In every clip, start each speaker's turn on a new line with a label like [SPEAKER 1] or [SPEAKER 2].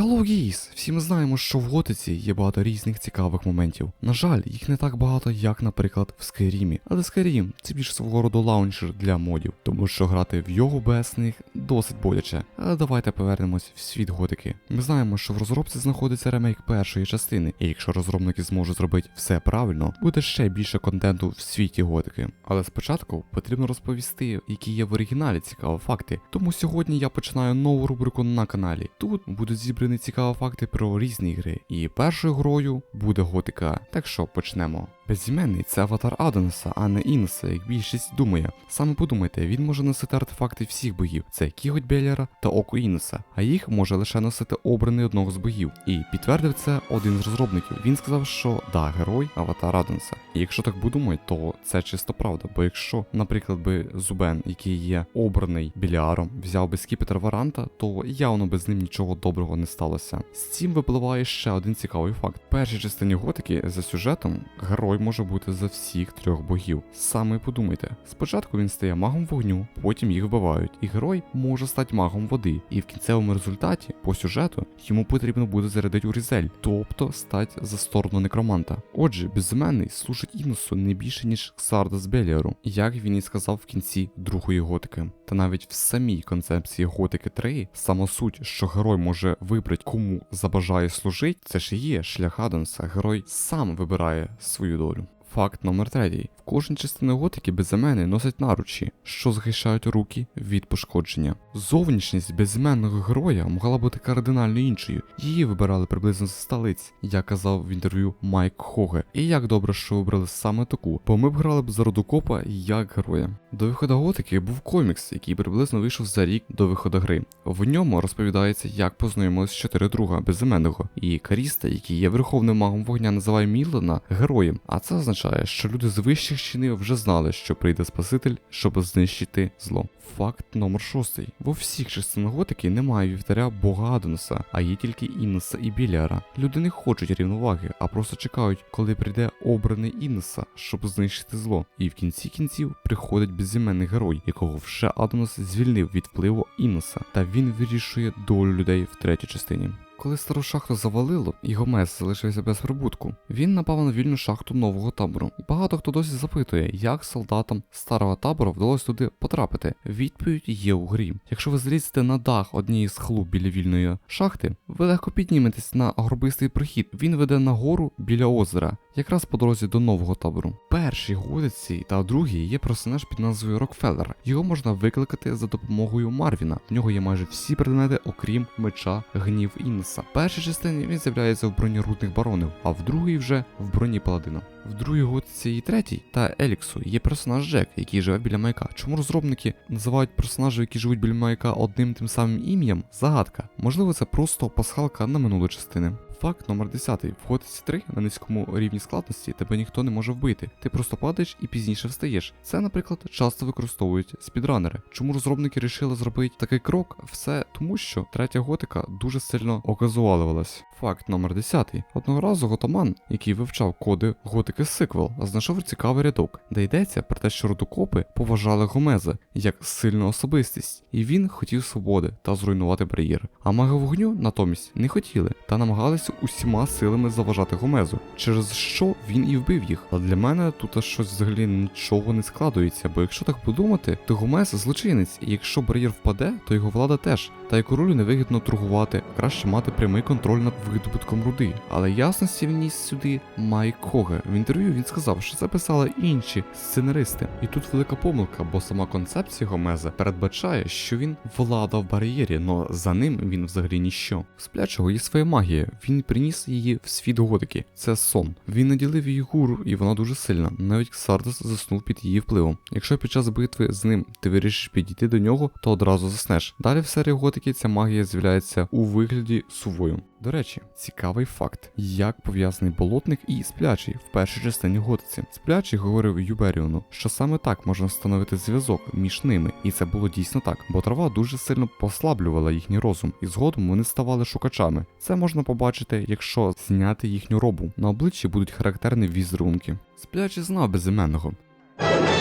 [SPEAKER 1] Hello, Geese! Всі ми знаємо, що в готиці є багато різних цікавих моментів. На жаль, їх не так багато, як, наприклад, в Скайрімі. Але Skyrim – це більш свого роду лаунчер для модів, тому що грати в його без них досить боляче. Але давайте повернемось в світ готики. Ми знаємо, що в розробці знаходиться ремейк першої частини, і якщо розробники зможуть зробити все правильно, буде ще більше контенту в світі готики. Але спочатку потрібно розповісти, які є в оригіналі цікаві факти. Тому сьогодні я починаю нову рубрику на каналі. Тут будуть зібрані цікаві факти про різні гри. І першою грою буде готика. Так що почнемо. Безіменний це аватар Адонеса, а не Інеса, як більшість думає. Саме подумайте, він може носити артефакти всіх богів: це кіготь Беліара та око Інеса, а їх може лише носити обраний одного з богів. І підтвердив це один з розробників. Він сказав, що да, герой аватар Адонеса. І якщо так подумають, то це чисто правда. Бо якщо, наприклад, би Зубен, який є обраний Біліаром, взяв би скіпетр Варанта, то явно би з ним нічого доброго не сталося. З цим випливає ще один цікавий факт. В першій частині готики за сюжетом герой може бути за всіх трьох богів. Саме подумайте, спочатку він стає магом вогню, потім їх вбивають, і герой може стати магом води. І в кінцевому результаті, по сюжету, йому потрібно буде зарядити Урізель, тобто стати за сторону некроманта. Отже, безіменний служить Іносу не більше ніж Ксардас Беліару, як він і сказав в кінці другої готики. Та навіть в самій концепції готики 3 сама суть, що герой може вибрати кому забажає служити, це ж і є шлях Адамса. Герой сам вибирає свою долю. oğlum. Факт номер третій. В кожній частині готики безіменний носить наручі, що захищають руки від пошкодження. Зовнішність безіменного героя могла бути кардинально іншою. Її вибирали приблизно з столиць, як казав в інтерв'ю Майк Хоге. І як добре, що вибрали саме таку, бо ми б грали б за Родокопа як героя. До виходу готики був комікс, який приблизно вийшов за рік до виходу гри. В ньому розповідається, як познайомились чотири друга безіменного, і Каріста, який є верховним магом вогня, називає Мілана героєм. А це означає, що люди з вищих чинів вже знали, що прийде Спаситель, щоб знищити зло. Факт номер шостий. Во всіх частинах готики немає вівтаря Бога Адонса, а є тільки Іннеса і Біляра. Люди не хочуть рівноваги, а просто чекають, коли прийде обраний Іннеса, щоб знищити зло. І в кінці кінців приходить безіменний герой, якого вже Адонос звільнив від впливу Іннеса, та він вирішує долю людей в третій частині. Коли стару шахту завалило, і Гомес залишився без прибутку, він напав на вільну шахту нового табору. І багато хто досі запитує, як солдатам старого табору вдалося туди потрапити. Відповідь є у грі. Якщо ви злізете на дах однієї з хлуб біля вільної шахти, ви легко підніметесь на горбистий прохід. Він веде на гору біля озера, якраз по дорозі до нового табору. Першій годиці та другій є персонаж під назвою Рокфеллер. Його можна викликати за допомогою Марвіна. В нього є майже всі предмети, окрім меча, гнів Іннеса. В першій частині він з'являється в броні рудних баронів, а в другій вже в броні паладина. В другій готиці і третій та Еліксу є персонаж Джек, який живе біля маяка. Чому розробники називають персонажів, які живуть біля маяка одним тим самим ім'ям? Загадка. Можливо, це просто пасхалка на минулі частини. Факт номер 10. В готиці 3 на низькому рівні складності тебе ніхто не може вбити. Ти просто падаєш і пізніше встаєш. Це, наприклад, часто використовують спідранери. Чому розробники вирішили зробити такий крок? Все тому, що третя готика дуже сильно оказувалась. Факт номер 10. Одного разу готоман, який вивчав коди готики сиквел, знайшов цікавий рядок, де йдеться про те, що родокопи поважали Гомеза як сильну особистість, і він хотів свободи та зруйнувати бар'єр. А маги вогню натомість не хотіли та намагалися усіма силами заважати Гомезу, через що він і вбив їх. Але для мене тут щось взагалі нічого не складується, бо якщо так подумати, то Гомез злочинець, і якщо бар'єр впаде, то його влада теж. Та й королю невигідно торгувати, краще мати прямий контроль над видобутком руди. Але ясності вніс сюди Майк Хоге. В інтерв'ю він сказав, що це писали інші сценаристи. І тут велика помилка, бо сама концепція Гомеза передбачає, що він влада в бар'єрі, но за ним він взагалі ніщо. В сплячого є своя магія. Він приніс її в світ готики. Це сон. Він наділив її гуру, і вона дуже сильна. Навіть Ксардос заснув під її впливом. Якщо під час битви з ним ти вирішиш підійти до нього, то одразу заснеш. Далі в серії готики ця магія з'являється у вигляді сувою. До речі, цікавий факт, як пов'язаний болотник і сплячий в першій частині готиці. Сплячий говорив Юберіону, що саме так можна встановити зв'язок між ними, і це було дійсно так, бо трава дуже сильно послаблювала їхній розум, і згодом вони ставали шукачами. Це можна побачити, якщо зняти їхню робу. На обличчі будуть характерні візерунки. Сплячий знав безіменного.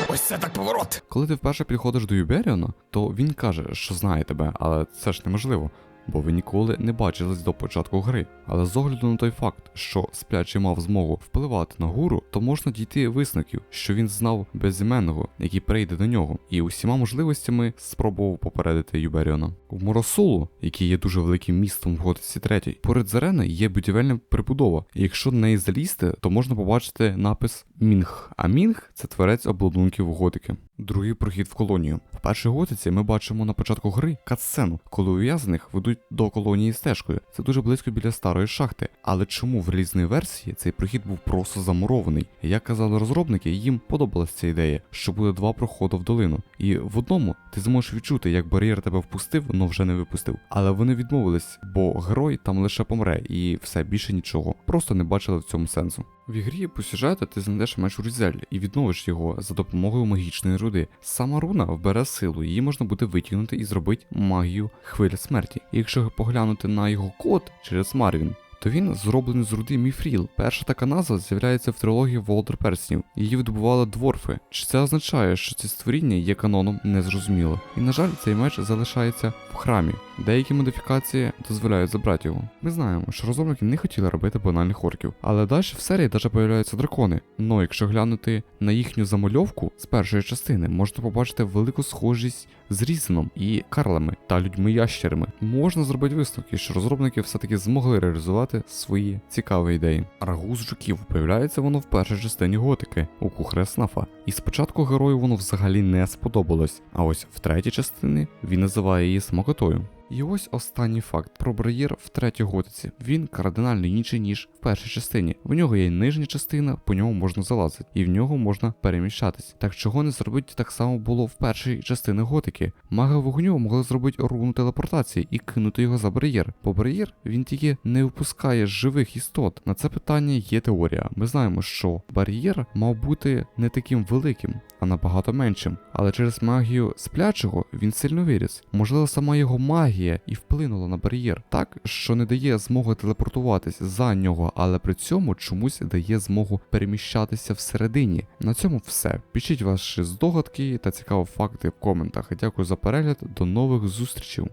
[SPEAKER 2] Ось це так поворот.
[SPEAKER 1] Коли ти вперше підходиш до Юберіона, то він каже, що знає тебе, але це ж неможливо. Бо ви ніколи не бачились до початку гри. Але з огляду на той факт, що сплячий мав змогу впливати на гуру, то можна дійти висновків, що він знав безіменного, який прийде до нього, і усіма можливостями спробував попередити Юберіона. В Моросолу, який є дуже великим містом в Готиці 3, поряд з арени є будівельна прибудова. І якщо на неї залізти, то можна побачити напис Мінг. А Мінг це творець обладунків готики. Другий прохід в колонію. В першій готиці ми бачимо на початку гри катсцену, коли ув'язаних ведуть до колонії стежкою. Це дуже близько біля старої шахти. Але чому в релізній версії цей прохід був просто замурований? Як казали розробники, їм подобалася ця ідея, що буде два проходи в долину. І в одному ти зможеш відчути, як бар'єр тебе впустив, але вже не випустив. Але вони відмовились, бо герой там лише помре, і все більше нічого. Просто не бачили в цьому сенсу. В ігрі по сюжету ти знайдеш меч Рузель і відновиш його за допомогою магічної руди. Сама руна вбере силу, її можна буде витягнути і зробити магію хвиля смерті. І якщо поглянути на його код через Марвін, то він зроблений з руди Міфріл. Перша така назва з'являється в трилогії Володар Перснів. Її видобували дворфи. Чи це означає, що ці створіння є каноном, незрозуміло. І на жаль, цей меч залишається в храмі. Деякі модифікації дозволяють забрати його. Ми знаємо, що розробники не хотіли робити банальних орків, але далі в серії навіть появляються дракони. Но якщо глянути на їхню замальовку з першої частини, можна побачити велику схожість з Різеном і Карлами та людьми-ящерами. Можна зробити висновки, що розробники все-таки змогли реалізувати свої цікаві ідеї. Аргуз жуків появляється воно в першій частині готики у кухаря Снафа. І спочатку герою воно взагалі не сподобалось. А ось в третій частині він називає її смокотою. І ось останній факт про бар'єр в третій готиці. Він кардинально інший, ніж в першій частині. В нього є нижня частина, по ньому можна залазити, і в нього можна переміщатись. Так чого не зробити так само було в першій частині готики? Маги вогню могли зробити руну телепортації і кинути його за бар'єр. Бо бар'єр він тільки не випускає живих істот. На це питання є теорія. Ми знаємо, що бар'єр мав бути не таким великим, а набагато меншим. Але через магію сплячого він сильно виріс. Можливо, сама його магія і вплинула на бар'єр, так що не дає змоги телепортуватись за нього, але при цьому чомусь дає змогу переміщатися всередині. На цьому все. Пишіть ваші здогадки та цікаві факти в коментах. Дякую за перегляд. До нових зустрічей.